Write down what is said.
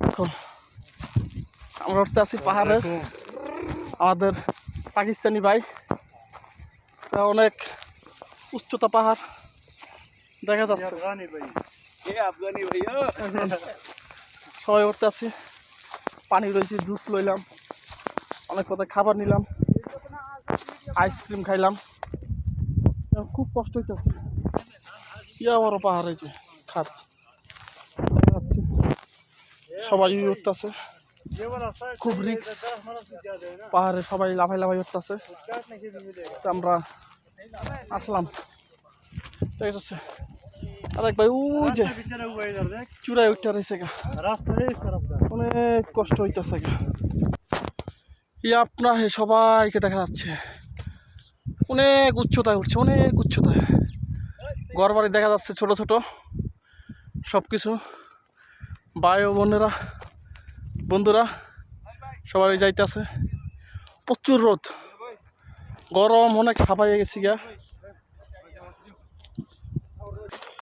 এখন আমরা উঠতে আছি পাহাড়ে। আমাদের পাকিস্তানি ভাই। তা অনেক উচ্চতা পাহাড় দেখা যাচ্ছে। সবাই উঠতে আছি পানি রয়েছে জুস লইলাম। অনেক কথা খাবার নিলাম। আইসক্রিম খাইলাম। খুব কষ্ট হইতেছে। ইয়া বড় পাহাড় হয়েছে যাচ্ছে সবাই উঠতেছে। খুব রিক্স পাহাড়ে সবাই লাফাই লাফাই উঠতেছে। আমরা আসলাম। ঠিক আছে আরেক ভাই ও যে চূড়ায় উঠতে রয়েছে অনেক কষ্ট হইতেছে গা। ই আপনার হে সবাইকে দেখা যাচ্ছে। অনেক উচ্চতায় উঠছে, অনেক উচ্চতায়। ঘর বাড়ি দেখা যাচ্ছে ছোট ছোট। সব কিছু ভাই ও বোনেরা বন্ধুরা সবাই যাইতে আছে প্রচুর রোদ। গরম অনেক খাবাই গেছি গা।